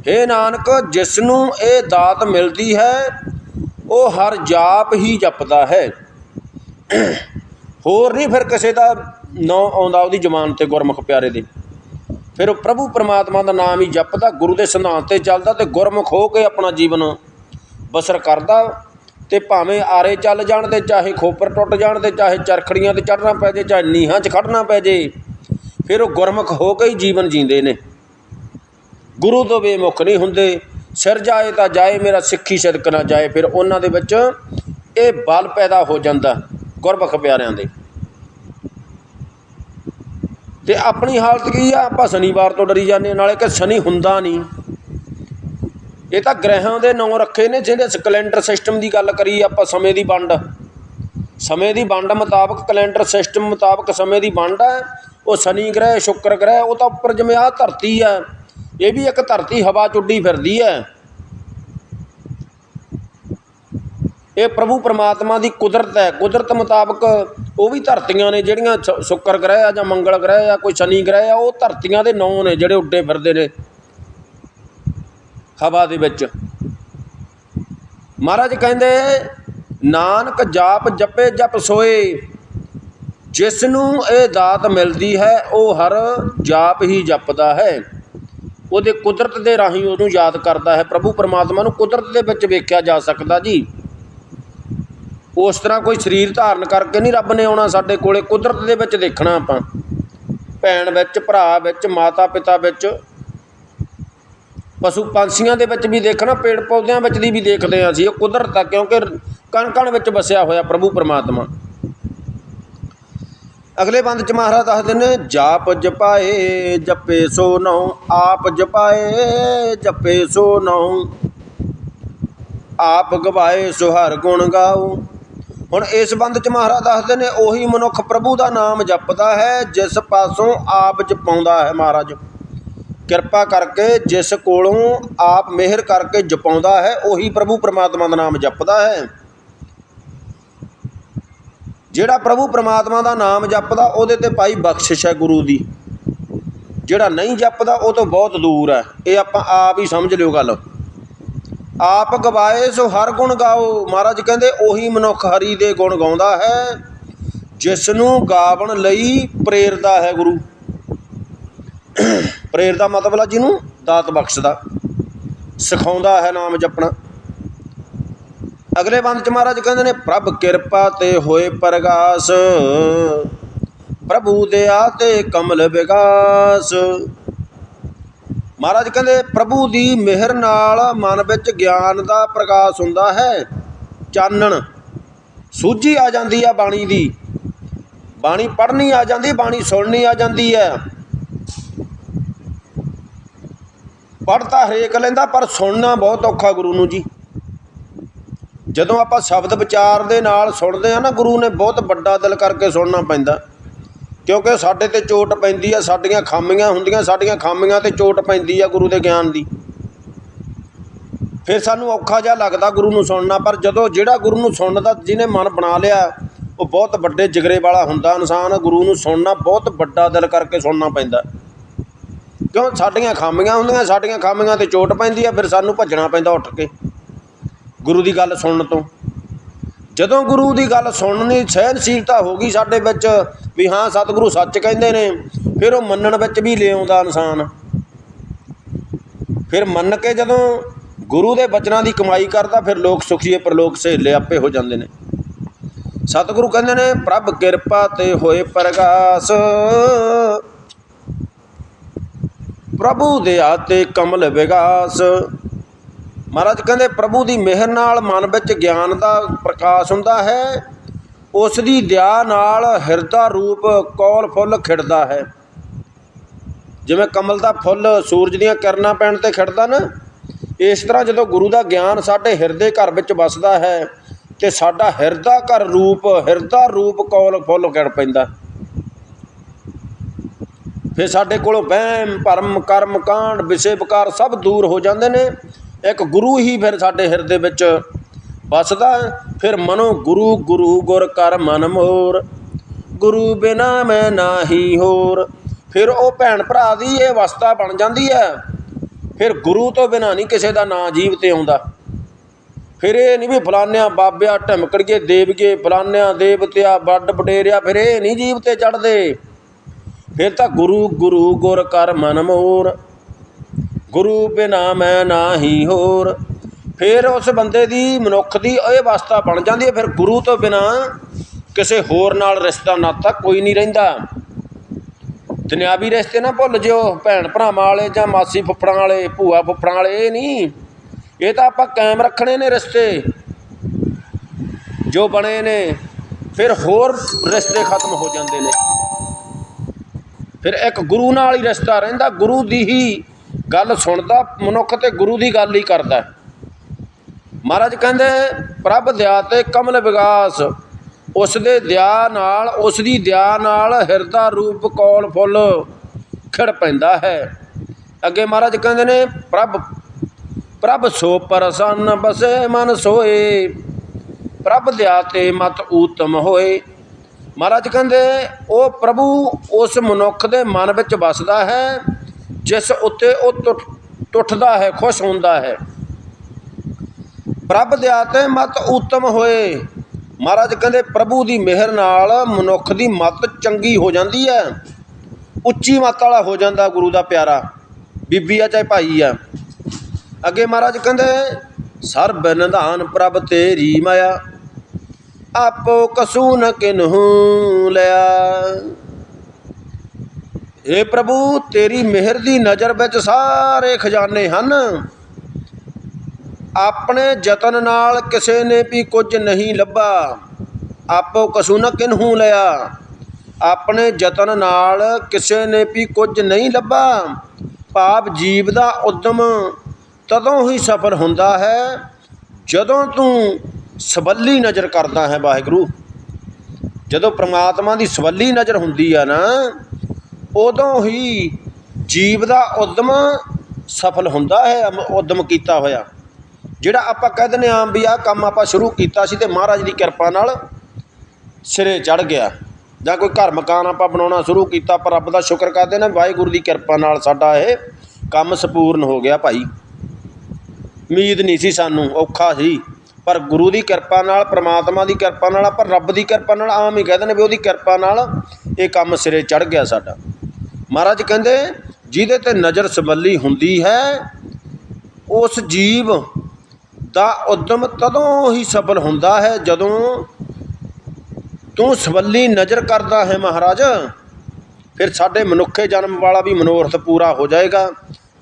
ਏ ਨਾਨਕ ਜਿਸ ਨੂੰ ਇਹ ਦਾਤ ਮਿਲਦੀ ਹੈ, ਉਹ ਹਰ ਜਾਪ ਹੀ ਜਪਦਾ ਹੈ। ਹੋਰ ਨਹੀਂ ਫਿਰ ਕਿਸੇ ਦਾ ਨਾਂ ਆਉਂਦਾ ਉਹਦੀ ਜ਼ੁਬਾਨ ਤੇ ਗੁਰਮੁਖ ਪਿਆਰੇ ਦੇ। ਫਿਰ ਉਹ ਪ੍ਰਭੂ ਪਰਮਾਤਮਾ ਦਾ ਨਾਮ ਹੀ ਜਪਦਾ, ਗੁਰੂ ਦੇ ਸਿਧਾਂਤ ਤੇ ਚੱਲਦਾ ਤੇ ਗੁਰਮੁਖ ਹੋ ਕੇ ਆਪਣਾ ਜੀਵਨ ਬਸਰ ਕਰਦਾ ਤੇ ਭਾਵੇਂ ਆਰੇ ਚੱਲ ਜਾਣ ਤੇ ਚਾਹੇ ਖੋਪਰ ਟੁੱਟ ਜਾਣ ਤੇ ਚਾਹੇ ਚਰਖੜੀਆਂ ਤੇ ਚੜਨਾ ਪੈ ਜੇ, ਚਾਹੇ ਨੀਹਾਂ 'ਚ ਖੜਨਾ ਪੈ ਜੇ, ਫਿਰ ਉਹ ਗੁਰਮੁਖ ਹੋ ਕੇ ਹੀ ਜੀਵਨ ਜੀਂਦੇ ਨੇ। ਗੁਰੂ ਤੋਂ ਬੇਮੁਖ ਨਹੀਂ ਹੁੰਦੇ। ਸਿਰ ਜਾਏ ਤਾਂ ਜਾਏ, ਮੇਰਾ ਸਿੱਖੀ ਸਦਕ ਨਾ ਜਾਏ, ਫਿਰ ਉਹਨਾਂ ਦੇ ਵਿੱਚ ਇਹ ਬਲ ਪੈਦਾ ਹੋ ਜਾਂਦਾ ਗੁਰਮੁਖ ਪਿਆਰਿਆਂ ਦੇ। ਤੇ ਆਪਣੀ ਹਾਲਤ ਕੀ ਆ? ਆਪਾਂ ਸ਼ਨੀਵਾਰ ਤੋਂ ਡਰੀ ਜਾਂਦੇ ਹਾਂ, ਨਾਲੇ ਕਿ ਸ਼ਨੀ ਹੁੰਦਾ ਨਹੀਂ। ਇਹ ਤਾਂ ਗ੍ਰਹਿਆਂ ਦੇ ਨਾਂ ਰੱਖੇ ਨੇ ਜਿਹੜੇ ਕੈਲੰਡਰ ਸਿਸਟਮ ਦੀ ਗੱਲ ਕਰੀ ਆਪਾਂ ਸਮੇਂ ਦੀ ਵੰਡ। ਸਮੇਂ ਦੀ ਵੰਡ ਮੁਤਾਬਕ ਕੈਲੰਡਰ ਸਿਸਟਮ ਮੁਤਾਬਕ ਸਮੇਂ ਦੀ ਵੰਡ ਹੈ। ਉਹ ਸ਼ਨੀ ਗ੍ਰਹਿ ਸ਼ੁੱਕਰ ਗ੍ਰਹਿ ਉਹ ਤਾਂ ਉੱਪਰ ਜਿਵੇਂ ਆ ਧਰਤੀ ਹੈ। ਇਹ ਵੀ ਇੱਕ ਧਰਤੀ ਹਵਾ ਚੁੱਡੀ ਫਿਰਦੀ ਹੈ। ਇਹ ਪ੍ਰਭੂ ਪਰਮਾਤਮਾ ਦੀ ਕੁਦਰਤ ਹੈ। ਕੁਦਰਤ ਮੁਤਾਬਕ ਉਹ ਵੀ ਧਰਤੀਆਂ ਨੇ ਜਿਹੜੀਆਂ ਸ਼ੁ- ਸ਼ੁੱਕਰ ਗ੍ਰਹਿ ਆ ਜਾਂ ਮੰਗਲ ਗ੍ਰਹਿ ਆ ਕੋਈ ਸ਼ਨੀ ਗ੍ਰਹਿ ਆ, ਉਹ ਧਰਤੀਆਂ ਦੇ ਨਾਂ ਨੇ ਜਿਹੜੇ ਉੱਡੇ ਫਿਰਦੇ ਨੇ। ਹਵਾ ਦੇ ਵਿੱਚ। ਮਹਾਰਾਜ ਕਹਿੰਦੇ, ਨਾਨਕ ਜਾਪ ਜਪੇ ਜਪ ਸੋਏ ਜਿਸ ਨੂੰ ਇਹ ਦਾਤ ਮਿਲਦੀ ਹੈ, ਉਹ ਹਰ ਜਾਪ ਹੀ ਜਪਦਾ ਹੈ। ਉਹਦੇ ਕੁਦਰਤ ਦੇ ਰਾਹੀਂ ਉਹਨੂੰ ਯਾਦ ਕਰਦਾ ਹੈ। ਪ੍ਰਭੂ ਪਰਮਾਤਮਾ ਨੂੰ ਕੁਦਰਤ ਦੇ ਵਿੱਚ ਵੇਖਿਆ ਜਾ ਸਕਦਾ ਜੀ। ਉਸ ਤਰ੍ਹਾਂ ਕੋਈ ਸਰੀਰ ਧਾਰਨ ਕਰਕੇ ਨਹੀਂ ਰੱਬ ਨੇ ਆਉਣਾ ਸਾਡੇ ਕੋਲੇ, ਕੁਦਰਤ ਦੇ ਵਿੱਚ ਦੇਖਣਾ ਆਪਾਂ। ਭੈਣ ਵਿੱਚ, ਭਰਾ ਵਿੱਚ, ਮਾਤਾ ਪਿਤਾ ਵਿੱਚ, ਪਸ਼ੂ ਪੰਛੀਆਂ ਦੇ ਵਿੱਚ ਵੀ ਦੇਖਣਾ, ਪੇੜ ਪੌਦਿਆਂ ਵਿੱਚ ਦੀ ਵੀ ਦੇਖਦੇ ਹਾਂ ਅਸੀਂ। ਇਹ ਕੁਦਰਤ ਆ, ਕਿਉਂਕਿ ਕਣ ਕਣ ਵਿੱਚ ਵਸਿਆ ਹੋਇਆ ਪ੍ਰਭੂ ਪਰਮਾਤਮਾ। ਅਗਲੇ ਬੰਦ ਚ ਮਹਾਰਾਜ ਦੱਸਦੇ ਨੇ, ਜਾਪ ਜਪਾਏ, ਜਪੇ ਸੋ ਨਉ ਆਪ ਜਪਾਏ, ਜਪੇ ਸੋ ਨਉ ਆਪ ਗਵਾਏ ਸੁਹਰ ਗੁਣ ਗਾਓ ਹੁਣ ਇਸ ਸੰਬੰਧ ਚ ਮਹਾਰਾਜ ਦੱਸਦੇ ਨੇ, ਉਹੀ ਮਨੁੱਖ ਪ੍ਰਭੂ ਦਾ ਨਾਮ ਜਪਦਾ ਹੈ, ਜਿਸ ਪਾਸੋਂ ਆਪ ਜਪਾਉਂਦਾ ਹੈ ਮਹਾਰਾਜ। ਕਿਰਪਾ ਕਰਕੇ ਜਿਸ ਕੋਲੋਂ ਆਪ ਮਿਹਰ ਕਰਕੇ ਜਪਾਉਂਦਾ ਹੈ, ਉਹੀ ਪ੍ਰਭੂ ਪਰਮਾਤਮਾ ਦਾ ਨਾਮ ਜਪਦਾ ਹੈ। ਜਿਹੜਾ ਪ੍ਰਭੂ ਪਰਮਾਤਮਾ ਦਾ ਨਾਮ ਜਪਦਾ, ਉਹਦੇ ਤੇ ਭਾਈ ਬਖਸ਼ਿਸ਼ ਹੈ ਗੁਰੂ ਦੀ। ਜਿਹੜਾ ਨਹੀਂ ਜਪਦਾ, ਉਹ ਤੋਂ ਬਹੁਤ ਦੂਰ ਹੈ। ਇਹ ਆਪਾਂ ਆਪ ਹੀ ਸਮਝ ਲਿਓ ਗੱਲ। ਆਪ ਗਵਾਏ ਸੋ ਹਰ ਗੁਣ ਗਾਓ। ਮਹਾਰਾਜ ਕਹਿੰਦੇ, ਉਹੀ ਮਨੁੱਖ ਹਰੀ ਦੇ ਗੁਣ ਗਾਉਂਦਾ ਹੈ ਜਿਸ ਨੂੰ ਗਾਵਣ ਲਈ ਪ੍ਰੇਰਦਾ ਹੈ ਗੁਰੂ। ਪ੍ਰੇਰ ਦਾ ਮਤਲਬ ਹੈ ਜਿਹਨੂੰ ਦਾਤ ਬਖਸ਼ਦਾ, ਸਿਖਾਉਂਦਾ ਹੈ ਨਾਮ ਜਪਣਾ। ਅਗਲੇ ਬੰਦ ਚ ਮਹਾਰਾਜ ਕਹਿੰਦੇ ਨੇ, ਪ੍ਰਭ ਕਿਰਪਾ ਤੇ ਹੋਏ ਪ੍ਰਗਾਸ, ਪ੍ਰਭੂ ਦਇਆ ਤੇ ਕਮਲ ਵਿਗਾਸ। ਮਹਾਰਾਜ ਕਹਿੰਦੇ, ਪ੍ਰਭੂ ਦੀ ਮਿਹਰ ਨਾਲ ਮਨ ਵਿੱਚ ਗਿਆਨ ਦਾ ਪ੍ਰਕਾਸ਼ ਹੁੰਦਾ ਹੈ। ਚਾਨਣ, ਸੂਝੀ ਆ ਜਾਂਦੀ ਆ ਬਾਣੀ ਦੀ। ਬਾਣੀ ਪੜ੍ਹਨੀ ਆ ਜਾਂਦੀ, ਬਾਣੀ ਸੁਣਨੀ ਆ ਜਾਂਦੀ ਹੈ। ਪੜ੍ਹ ਤਾਂ ਹਰੇਕ ਲੈਂਦਾ, ਪਰ ਸੁਣਨਾ ਬਹੁਤ ਔਖਾ ਗੁਰੂ ਨੂੰ ਜੀ। ਜਦੋਂ ਆਪਾਂ ਸ਼ਬਦ ਵਿਚਾਰ ਦੇ ਨਾਲ ਸੁਣਦੇ ਆ ਨਾ, ਗੁਰੂ ਨੇ ਬਹੁਤ ਵੱਡਾ ਦਿਲ ਕਰਕੇ ਸੁਣਨਾ ਪੈਂਦਾ। ਕਿਉਂਕਿ ਸਾਡੇ ਤੇ ਚੋਟ ਪੈਂਦੀ ਆ, ਸਾਡੀਆਂ ਖਾਮੀਆਂ ਹੁੰਦੀਆਂ, ਸਾਡੀਆਂ ਖਾਮੀਆਂ ਤੇ ਚੋਟ ਪੈਂਦੀ ਆ ਗੁਰੂ ਦੇ ਗਿਆਨ ਦੀ। ਫਿਰ ਸਾਨੂੰ ਔਖਾ ਜਿਹਾ ਲੱਗਦਾ ਗੁਰੂ ਨੂੰ ਸੁਣਨਾ, ਪਰ ਜਦੋਂ ਜਿਹੜਾ ਗੁਰੂ ਨੂੰ ਸੁਣਦਾ, ਜਿਹਨੇ ਮਨ ਬਣਾ ਲਿਆ, ਉਹ ਬਹੁਤ ਵੱਡੇ ਜਿਗਰੇ ਵਾਲਾ ਹੁੰਦਾ ਇਨਸਾਨ, ਗੁਰੂ ਨੂੰ ਸੁਣਨਾ ਬਹੁਤ ਵੱਡਾ ਦਿਲ ਕਰਕੇ ਸੁਣਨਾ ਪੈਂਦਾ। ਕਿਉਂ? ਸਾਡੀਆਂ ਖਾਮੀਆਂ ਹੁੰਦੀਆਂ, ਸਾਡੀਆਂ ਖਾਮੀਆਂ ਤੇ ਚੋਟ ਪੈਂਦੀ ਆ, ਫਿਰ ਸਾਨੂੰ ਭੱਜਣਾ ਪੈਂਦਾ ਉੱਠ ਕੇ ਗੁਰੂ ਦੀ ਗੱਲ ਸੁਣਨ ਤੋਂ। ਜਦੋਂ ਗੁਰੂ ਦੀ ਗੱਲ ਸੁਣਨੀ ਸਹਿਨਸ਼ੀਲਤਾ ਹੋ ਗਈ ਸਾਡੇ ਵਿੱਚ, ਵੀ ਹਾਂ ਸਤਿਗੁਰੂ ਸੱਚ ਕਹਿੰਦੇ ਨੇ, ਫਿਰ ਉਹ ਮੰਨਣ ਵਿੱਚ ਵੀ ਲਿਆਉਂਦਾ ਇਨਸਾਨ। ਫਿਰ ਮੰਨ ਕੇ ਜਦੋਂ ਗੁਰੂ ਦੇ ਬਚਨਾਂ ਦੀ ਕਮਾਈ ਕਰਦਾ, ਫਿਰ ਲੋਕ ਸੁਖੀਏ, ਪ੍ਰਲੋਕ ਸਹੇਲੇ ਆਪੇ ਹੋ ਜਾਂਦੇ ਨੇ। ਸਤਿਗੁਰੂ ਕਹਿੰਦੇ ਨੇ, ਪ੍ਰਭ ਕਿਰਪਾ ਤੇ ਹੋਏ ਪ੍ਰਗਾਸ। ਪ੍ਰਭੂ ਦਇਆ ਤੇ ਕਮਲ ਵਿਗਾਸ। ਮਹਾਰਾਜ ਕਹਿੰਦੇ ਪ੍ਰਭੂ ਦੀ ਮਿਹਰ ਨਾਲ ਮਨ ਵਿੱਚ ਗਿਆਨ ਦਾ ਪ੍ਰਕਾਸ਼ ਹੁੰਦਾ ਹੈ, ਉਸ ਦੀ ਦਇਆ ਨਾਲ ਹਿਰਦਾ ਰੂਪ ਕੌਲ ਫੁੱਲ ਖਿੜਦਾ ਹੈ। ਜਿਵੇਂ ਕਮਲ ਦਾ ਫੁੱਲ ਸੂਰਜ ਦੀਆਂ ਕਿਰਨਾਂ ਪੈਣ ਤੇ ਖਿੜਦਾ ਨਾ, ਇਸ ਤਰ੍ਹਾਂ ਜਦੋਂ ਗੁਰੂ ਦਾ ਗਿਆਨ ਸਾਡੇ ਹਿਰਦੇ ਘਰ ਵਿੱਚ ਵਸਦਾ ਹੈ ਤੇ ਸਾਡਾ ਹਿਰਦਾ ਘਰ ਰੂਪ, ਹਿਰਦਾ ਰੂਪ ਕੌਲ ਫੁੱਲ ਖਿੜ ਪੈਂਦਾ। ਫਿਰ ਸਾਡੇ ਕੋਲੋਂ ਵਹਿਮ, ਭਰਮ, ਕਰਮ, ਕਾਂਡ ਵਿਸ਼ੇ ਵਿਕਾਰ ਸਭ ਦੂਰ ਹੋ ਜਾਂਦੇ ਨੇ। ਇੱਕ ਗੁਰੂ ਹੀ ਫਿਰ ਸਾਡੇ ਹਿਰਦੇ ਵਿੱਚ ਵਸਦਾ ਫਿਰ ਮਨੋ ਗੁਰੂ ਗੁਰੂ ਗੁਰ ਕਰ ਮਨ ਮੋਰ। ਗੁਰੂ ਬਿਨਾ ਮੈਂ ਨਾਹੀ ਹੋਰ। ਫਿਰ ਉਹ ਭੈਣ ਭਰਾ ਦੀ ਇਹ ਅਵਸਥਾ ਬਣ ਜਾਂਦੀ ਹੈ। ਫਿਰ ਗੁਰੂ ਤੋਂ ਬਿਨਾ ਨਹੀਂ ਕਿਸੇ ਦਾ ਨਾਂ ਜੀਵ ਤੇ ਆਉਂਦਾ। ਫਿਰ ਇਹ ਨਹੀਂ ਵੀ ਫਲਾਨਿਆਂ ਬਾਬਿਆਂ ਢਮਕੜੀਏ ਦੇਵਗੇ ਫਲਾਨਿਆਂ ਦੇਵਤਿਆ, ਵੱਡ ਵਡੇਰਿਆ, ਫਿਰ ਇਹ ਨਹੀਂ ਜੀਵ ਤੇ ਚੜਦੇ। ਫਿਰ ਤਾਂ ਗੁਰੂ ਗੁਰੂ ਗੁਰ ਕਰ ਮਨ ਮੋਰ। ਗੁਰੂ ਬਿਨਾ ਮੈਂ ਨਾਹੀ ਹੋਰ। ਫਿਰ ਉਸ ਬੰਦੇ ਦੀ ਮਨੁੱਖ ਦੀ ਇਹ ਅਵਸਥਾ ਬਣ ਜਾਂਦੀ ਹੈ। ਫਿਰ ਗੁਰੂ ਤੋਂ ਬਿਨਾ ਕਿਸੇ ਹੋਰ ਨਾਲ ਰਿਸ਼ਤਾ ਨਾਤਾ ਕੋਈ ਨਹੀਂ ਰਹਿੰਦਾ। ਦੁਨਿਆਵੀ ਰਿਸ਼ਤੇ ਨਾ ਭੁੱਲ ਜਿਓ। ਭੈਣ ਭਰਾਵਾਂ ਵਾਲੇ ਜਾਂ ਮਾਸੀ ਫੁੱਫੜਾਂ ਵਾਲੇ, ਭੂਆ ਫੁੱਫੜਾਂ ਵਾਲੇ, ਇਹ ਨਹੀਂ। ਇਹ ਤਾਂ ਆਪਾਂ ਕਾਇਮ ਰੱਖਣੇ ਨੇ ਰਿਸ਼ਤੇ। ਜੋ ਬਣੇ ਨੇ, ਫਿਰ ਹੋਰ ਰਿਸ਼ਤੇ ਖਤਮ ਹੋ ਜਾਂਦੇ ਨੇ। ਫਿਰ ਇੱਕ ਗੁਰੂ ਨਾਲ ਹੀ ਰਿਸ਼ਤਾ ਰਹਿੰਦਾ। ਗੁਰੂ ਦੀ ਹੀ ਗੱਲ ਸੁਣਦਾ, ਮਨੁੱਖ ਤੇ ਗੁਰੂ ਦੀ ਗੱਲ ਹੀ ਕਰਦਾ ਮਹਾਰਾਜ ਕਹਿੰਦੇ, ਪ੍ਰਭ ਦਇਆ ਤੇ ਕਮਲ ਵਿਗਾਸ, ਉਸ ਦੇ ਦਇਆ ਨਾਲ, ਉਸ ਦੀ ਦਇਆ ਨਾਲ ਹਿਰਦਾ ਰੂਪ ਕੌਲ ਫੁੱਲ ਖਿੜ ਪੈਂਦਾ ਹੈ। ਅੱਗੇ ਮਹਾਰਾਜ ਕਹਿੰਦੇ ਨੇ, ਪ੍ਰਭ ਪ੍ਰਭ ਸੋ ਪ੍ਰਸੰਨ ਬਸੇ ਮਨ ਸੋਏ, ਪ੍ਰਭ ਦਇਆ ਤੇ ਮਤ ਊਤਮ ਹੋਏ। ਮਹਾਰਾਜ ਕਹਿੰਦੇ, ਉਹ ਪ੍ਰਭੂ ਉਸ ਮਨੁੱਖ ਦੇ ਮਨ ਵਿੱਚ ਵਸਦਾ ਹੈ ਜਿਸ ਉੱਤੇ ਉਹ ਟੁੱਟ, ਟੁੱਟਦਾ ਹੈ, ਖੁਸ਼ ਹੁੰਦਾ ਹੈ। ਪ੍ਰਭ ਦਇਆ ਤੇ ਮਤ ਉੱਤਮ ਹੋਏ। ਮਹਾਰਾਜ ਕਹਿੰਦੇ, ਪ੍ਰਭੂ ਦੀ ਮਿਹਰ ਨਾਲ ਮਨੁੱਖ ਦੀ ਮਤ ਚੰਗੀ ਹੋ ਜਾਂਦੀ ਹੈ। ਉੱਚੀ ਮਤ ਵਾਲਾ ਹੋ ਜਾਂਦਾ ਗੁਰੂ ਦਾ ਪਿਆਰਾ। ਬੀਬੀ ਆ ਚਾਹੇ ਭਾਈ ਆ। ਅੱਗੇ ਮਹਾਰਾਜ ਕਹਿੰਦੇ, ਸਰਬ ਨਿਧਾਨ ਪ੍ਰਭ ਤੇਰੀ ਮਾਇਆ, ਆਪੋ ਕਸੂ ਨ ਕਿਨਹੂ ਲਿਆ। ਏ ਪ੍ਰਭੂ, ਤੇਰੀ ਮਿਹਰ ਦੀ ਨਜ਼ਰ ਵਿੱਚ ਸਾਰੇ ਖਜ਼ਾਨੇ ਹਨ। ਆਪਣੇ ਯਤਨ ਨਾਲ ਕਿਸੇ ਨੇ ਵੀ ਕੁਝ ਨਹੀਂ ਲੱਭਾ। ਆਪੋ ਕਸੂ ਨ ਕਿਨਹੂ ਲਿਆ। ਆਪਣੇ ਯਤਨ ਨਾਲ ਕਿਸੇ ਨੇ ਵੀ ਕੁਝ ਨਹੀਂ ਲੱਭਾ। ਭਾਵ ਜੀਵ ਦਾ ਉਦਮ ਤਦੋਂ ਹੀ ਸਫਲ ਹੁੰਦਾ ਹੈ, ਜਦੋਂ ਤੂੰ ਸਵੱਲੀ ਨਜ਼ਰ ਕਰਦਾ ਹੈ ਵਾਹਿਗੁਰੂ। ਜਦੋਂ ਪ੍ਰਮਾਤਮਾ ਦੀ ਸਵੱਲੀ ਨਜ਼ਰ ਹੁੰਦੀ ਆ ਨਾ ਉਦੋਂ ਹੀ ਜੀਵ ਦਾ ਉਦਮ ਸਫਲ ਹੁੰਦਾ ਹੈ, ਅਮ- ਉਦਮ ਕੀਤਾ ਹੋਇਆ। ਜਿਹੜਾ ਆਪਾਂ ਕਹਿ ਦਿੰਦੇ ਹਾਂ ਵੀ ਆਹ ਕੰਮ ਆਪਾਂ ਸ਼ੁਰੂ ਕੀਤਾ ਸੀ ਤੇ ਮਹਾਰਾਜ ਦੀ ਕਿਰਪਾ ਨਾਲ ਸਿਰੇ ਚੜ ਗਿਆ। ਜਾਂ ਕੋਈ ਘਰ ਮਕਾਨ ਆਪਾਂ ਬਣਾਉਣਾ ਸ਼ੁਰੂ ਕੀਤਾ, ਪਰ ਰੱਬ ਦਾ ਸ਼ੁਕਰ ਕਰਦੇ ਨੇ ਵਾਹਿਗੁਰੂ ਦੀ ਕਿਰਪਾ ਨਾਲ ਸਾਡਾ ਇਹ ਕੰਮ ਸੰਪੂਰਨ ਹੋ ਗਿਆ ਭਾਈ। ਉਮੀਦ ਨਹੀਂ ਸੀ ਸਾਨੂੰ, ਔਖਾ ਸੀ। ਪਰ ਗੁਰੂ ਦੀ ਕਿਰਪਾ ਨਾਲ, ਪ੍ਰਮਾਤਮਾ ਦੀ ਕਿਰਪਾ ਨਾਲ, ਆਪਾਂ ਰੱਬ ਦੀ ਕਿਰਪਾ ਨਾਲ ਆਮ ਹੀ ਕਹਿੰਦੇ ਨੇ ਵੀ ਉਹਦੀ ਕਿਰਪਾ ਨਾਲ ਇਹ ਕੰਮ ਸਿਰੇ ਚੜ ਗਿਆ ਸਾਡਾ। ਮਹਾਰਾਜ ਕਹਿੰਦੇ, ਜਿਹਦੇ ਤੇ ਨਜ਼ਰ ਸਬੱਲੀ ਹੁੰਦੀ ਹੈ, ਉਸ ਜੀਵ ਦਾ ਉਦਮ ਤਦੋਂ ਹੀ ਸਫਲ ਹੁੰਦਾ ਹੈ ਜਦੋਂ ਤੂੰ ਸਵੱਲੀ ਨਜ਼ਰ ਕਰਦਾ ਹੈ ਮਹਾਰਾਜ। ਫਿਰ ਸਾਡੇ ਮਨੁੱਖੇ ਜਨਮ ਵਾਲਾ ਵੀ ਮਨੋਰਥ ਪੂਰਾ ਹੋ ਜਾਏਗਾ,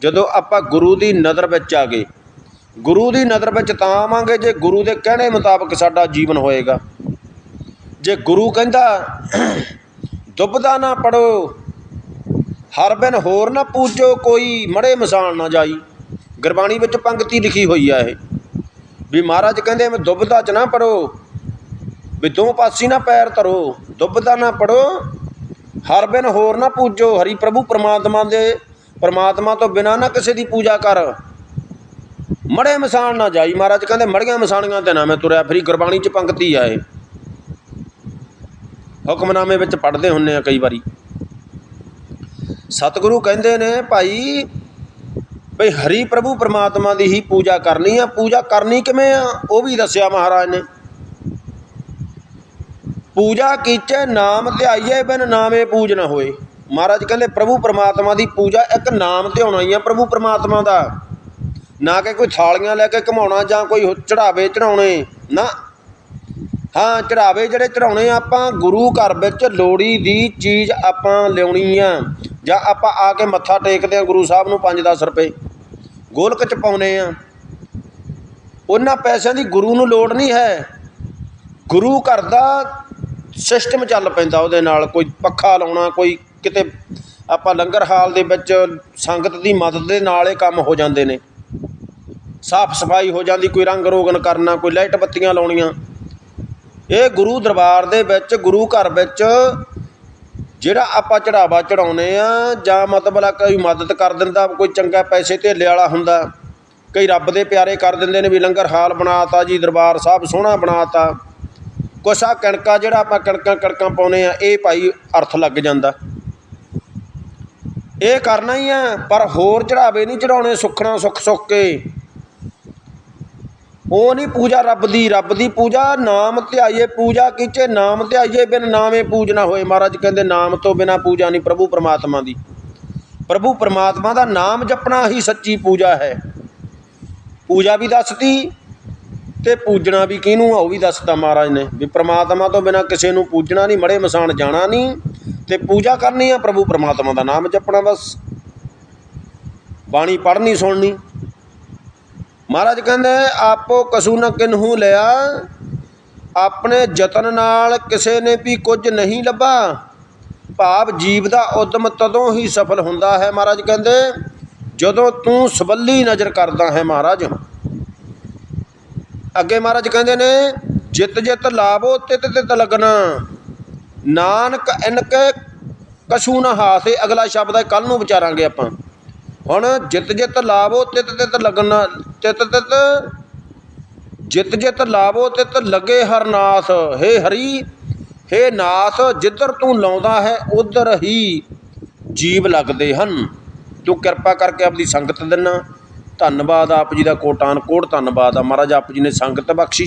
ਜਦੋਂ ਆਪਾਂ ਗੁਰੂ ਦੀ ਨਜ਼ਰ ਵਿੱਚ ਆ ਗਏ। ਗੁਰੂ ਦੀ ਨਜ਼ਰ ਵਿੱਚ ਤਾਂ ਆਵਾਂਗੇ ਜੇ ਗੁਰੂ ਦੇ ਕਹਿਣੇ ਮੁਤਾਬਕ ਸਾਡਾ ਜੀਵਨ ਹੋਏਗਾ। ਜੇ ਗੁਰੂ ਕਹਿੰਦਾ ਦੁਬਦਾ ਨਾ ਪੜੋ ਹਰ ਬਿਨ ਹੋਰ ਨਾ ਪੂਜੋ, ਕੋਈ ਮੜੇ ਮਸਾਲ ਨਾ ਜਾਈ। ਗੁਰਬਾਣੀ ਵਿੱਚ ਪੰਕਤੀ ਲਿਖੀ ਹੋਈ ਆ ਇਹ। ਵੀ ਮਹਾਰਾਜ ਕਹਿੰਦੇ ਮੈਂ ਦੁਬਦਾ ਚ ਨਾ ਪੜੋ, ਵੀ ਦੋ ਪਾਸੀ ਨਾ ਪੈਰ ਧਰੋ ਦੁਬਦਾ ਨਾ ਪੜੋ, ਹਰ ਬਿਨ ਹੋਰ ਨਾ ਪੂਜੋ। ਹਰੀ ਪ੍ਰਭੂ ਪਰਮਾਤਮਾ ਦੇ, ਪਰਮਾਤਮਾ ਤੋਂ ਬਿਨਾ ਨਾ ਕਿਸੇ ਦੀ ਪੂਜਾ ਕਰ। ਮੜੇ ਮਸਾਨ ਨਾ ਜਾਈ। ਮਹਾਰਾਜ ਕਹਿੰਦੇ, ਮੜੀਆਂ ਮਸਾਣੀਆਂ ਤੇ ਨਾ ਮੈਂ ਤੁਰਿਆ। ਫਰੀ ਗੁਰਬਾਣੀ ਚ ਪੰਕਤੀ ਆ ਇਹ। ਹੁਕਮਨਾਮੇ ਵਿੱਚ ਪੜ੍ਹਦੇ ਹੁੰਨੇ ਆ ਕਈ ਵਾਰੀ। ਸਤਿਗੁਰੂ ਕਹਿੰਦੇ ਨੇ ਭਾਈ ਭਈ ਹਰੀ ਪ੍ਰਭੂ ਪਰਮਾਤਮਾ ਦੀ ਹੀ ਪੂਜਾ ਕਰਨੀ ਆ। ਪੂਜਾ ਕਰਨੀ ਕਿਵੇਂ ਆ? ਉਹ ਵੀ ਦੱਸਿਆ ਮਹਾਰਾਜ ਨੇ। ਪੂਜਾ ਕੀਚੇ ਨਾਮ ਧਿਆਈਏ ਬਿਨ ਨਾਮੇ ਪੂਜ ਨਾ ਹੋਏ। ਮਹਾਰਾਜ ਕਹਿੰਦੇ ਪ੍ਰਭੂ ਪਰਮਾਤਮਾ ਦੀ ਪੂਜਾ ਇੱਕ ਨਾਮ ਧਿਆਉਣਾ ਹੀ ਆ, ਪ੍ਰਭੂ ਪਰਮਾਤਮਾ ਦਾ। ਨਾ ਕਿ ਕੋਈ ਥਾਲੀਆਂ ਲੈ ਕੇ ਘਮਾਉਣਾ ਜਾਂ ਕੋਈ ਚੜਾਵੇ ਚੜਾਉਣੇ ਨਾ। ਹਾਂ ਚੜਾਵੇ ਜਿਹੜੇ ਚੜਾਉਣੇ ਆਪਾਂ ਗੁਰੂ ਘਰ ਵਿੱਚ ਲੋੜੀ ਦੀ ਚੀਜ਼ ਆਪਾਂ ਲਿਆਉਣੀ ਆ। ਜਾਂ ਆਪਾਂ ਆ ਕੇ ਮੱਥਾ ਟੇਕਦੇ ਆ ਗੁਰੂ ਸਾਹਿਬ ਨੂੰ 5-10 ਰੁਪਏ, ਗੋਲਕ ਚ ਪਾਉਨੇ ਆ। ਉਹਨਾਂ ਪੈਸਿਆਂ ਦੀ ਗੁਰੂ ਨੂੰ ਲੋੜ ਨਹੀਂ ਹੈ। ਗੁਰੂ ਘਰ ਦਾ ਸਿਸਟਮ ਚੱਲ ਪੈਂਦਾ ਉਹਦੇ ਨਾਲ, ਕੋਈ ਪੱਖਾ ਲਾਉਣਾ, ਕੋਈ ਕਿਤੇ ਆਪਾਂ ਲੰਗਰ ਹਾਲ ਦੇ ਵਿੱਚ ਸੰਗਤ ਦੀ ਮਦਦ ਦੇ ਨਾਲ ਇਹ ਕੰਮ ਹੋ ਜਾਂਦੇ ਨੇ। ਸਾਫ਼ ਸਫ਼ਾਈ ਹੋ ਜਾਂਦੀ, ਕੋਈ ਰੰਗ ਰੋਗਨ ਕਰਨਾ, ਕੋਈ ਲਾਈਟ ਬੱਤੀਆਂ ਲਾਉਣੀਆਂ। ਇਹ ਗੁਰੂ ਦਰਬਾਰ ਦੇ ਵਿੱਚ, ਗੁਰੂ ਘਰ ਵਿੱਚ ਜਿਹੜਾ ਆਪਾਂ ਚੜਾਵਾ ਚੜਾਉਨੇ ਆ, ਜਾਂ ਮਤਲਬ ਕੋਈ ਮਦਦ ਕਰ ਦਿੰਦਾ, ਕੋਈ ਚੰਗਾ ਪੈਸੇ ਧੇਲੇ ਵਾਲਾ ਹੁੰਦਾ, ਕਈ ਰੱਬ ਦੇ ਪਿਆਰੇ ਕਰ ਦਿੰਦੇ ਨੇ ਵੀ ਲੰਗਰ ਹਾਲ ਬਣਾਤਾ ਜੀ, ਦਰਬਾਰ ਸਾਹਿਬ ਸੋਹਣਾ ਬਣਾਤਾ। ਕੁਛ ਆ ਕਣਕਾਂ, ਜਿਹੜਾ ਆਪਾਂ ਕਣਕਾਂ ਕਣਕਾਂ ਪਾਉਨੇ ਆ, ਇਹ ਭਾਈ ਅਰਥ ਲੱਗ ਜਾਂਦਾ। ਇਹ ਕਰਨਾ ਹੀ ਆ, ਪਰ ਹੋਰ ਚੜਾਵੇ ਨਹੀਂ ਚੜਾਉਣੇ ਸੁੱਖਣਾ ਸੁੱਖ ਸੁੱਖ ਕੇ। ਉਹ ਨਹੀਂ ਪੂਜਾ ਰੱਬ ਦੀ ਰੱਬ ਦੀ ਪੂਜਾ, ਨਾਮ ਧਿਆਈਏ ਪੂਜਾ ਕੀਚੇ, ਨਾਮ ਧਿਆਈਏ ਬਿਨ ਨਾਮੇ ਪੂਜਨਾ ਹੋਏ। ਮਹਾਰਾਜ ਕਹਿੰਦੇ, ਨਾਮ ਤੋਂ ਬਿਨਾ ਪੂਜਾ ਨਹੀਂ ਪ੍ਰਭੂ ਪਰਮਾਤਮਾ ਦੀ। ਪ੍ਰਭੂ ਪਰਮਾਤਮਾ ਦਾ ਨਾਮ ਜਪਣਾ ਹੀ ਸੱਚੀ ਪੂਜਾ ਹੈ। ਪੂਜਾ ਵੀ ਦੱਸਤੀ ਤੇ ਪੂਜਣਾ ਵੀ ਕਿਹਨੂੰ ਆ, ਉਹ ਵੀ ਦੱਸਦਾ ਮਹਾਰਾਜ ਨੇ। ਵੀ ਪ੍ਰਮਾਤਮਾ ਤੋਂ ਬਿਨਾ ਕਿਸੇ ਨੂੰ ਪੂਜਣਾ ਨਹੀਂ, ਮੜੇ ਮਸਾਨ ਜਾਣਾ ਨਹੀਂ। ਤੇ ਪੂਜਾ ਕਰਨੀ ਆ, ਪ੍ਰਭੂ ਪਰਮਾਤਮਾ ਦਾ ਨਾਮ ਜਪਣਾ ਬਸ। ਬਾਣੀ ਪੜ੍ਹਨੀ, ਸੁਣਨੀ। ਮਹਾਰਾਜ ਕਹਿੰਦੇ, ਆਪੋ ਕਸੂ ਨ ਕਿਨਹੂ ਲਿਆ, ਆਪਣੇ ਯਤਨ ਨਾਲ ਕਿਸੇ ਨੇ ਵੀ ਕੁਝ ਨਹੀਂ ਲੱਭਾ। ਭਾਵ ਜੀਵ ਦਾ ਉਦਮ ਤਦੋਂ ਹੀ ਸਫਲ ਹੁੰਦਾ ਹੈ ਮਹਾਰਾਜ ਕਹਿੰਦੇ, ਜਦੋਂ ਤੂੰ ਸਬੱਲੀ ਨਜ਼ਰ ਕਰਦਾ ਹੈ ਮਹਾਰਾਜ। ਅੱਗੇ ਮਹਾਰਾਜ ਕਹਿੰਦੇ ਨੇ, ਜਿਤ ਜਿਤ ਲਾਵੋ, ਤਿਤ ਤਿਤ ਲਗਨਾ। ਨਾਨਕ ਇਨਕ ਕਛੂ ਨਾ ਹਾਸੇ, ਅਗਲਾ ਸ਼ਬਦ ਹੈ ਕੱਲ ਨੂੰ ਵਿਚਾਰਾਂਗੇ ਆਪਾਂ। ਹੁਣ ਜਿਤ ਜਿਤ ਲਾਭੋ ਤਿਤ ਤਿਤ ਲਗਨਾ ਤਿਤ ਤਿਤ। ਜਿਤ ਜਿਤ ਲਾਭੋ ਤਿਤ ਲੱਗੇ ਹਰਨਾਥ ਹੇ ਹਰੀ, ਹੇ ਨਾਥ ਜਿੱਧਰ ਤੂੰ ਲਾਉਂਦਾ ਹੈ, ਉਧਰ ਹੀ ਜੀਵ ਲੱਗਦੇ ਹਨ। ਤੂੰ ਕਿਰਪਾ ਕਰਕੇ ਆਪਣੀ ਸੰਗਤ ਦੇਣਾ ਧੰਨਵਾਦ ਆਪ ਜੀ ਦਾ ਕੋਟਾਨ ਕੋਟ ਧੰਨਵਾਦ ਆ। ਮਹਾਰਾਜ ਆਪ ਜੀ ਨੇ ਸੰਗਤ ਬਖਸ਼ੀ।